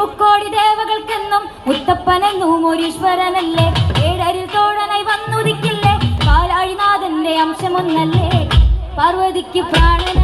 മുക്കോടി ദേവകൾക്കെന്നും മുത്തപ്പനെന്നും ഒരീശ്വരനല്ലേ ഏഴരിൽ തോഴനായി വന്നുദിക്കില്ലേ? കാലാഴിനാഥന്റെ അംശമൊന്നല്ലേ? പാർവതിക്ക് പ്രാണന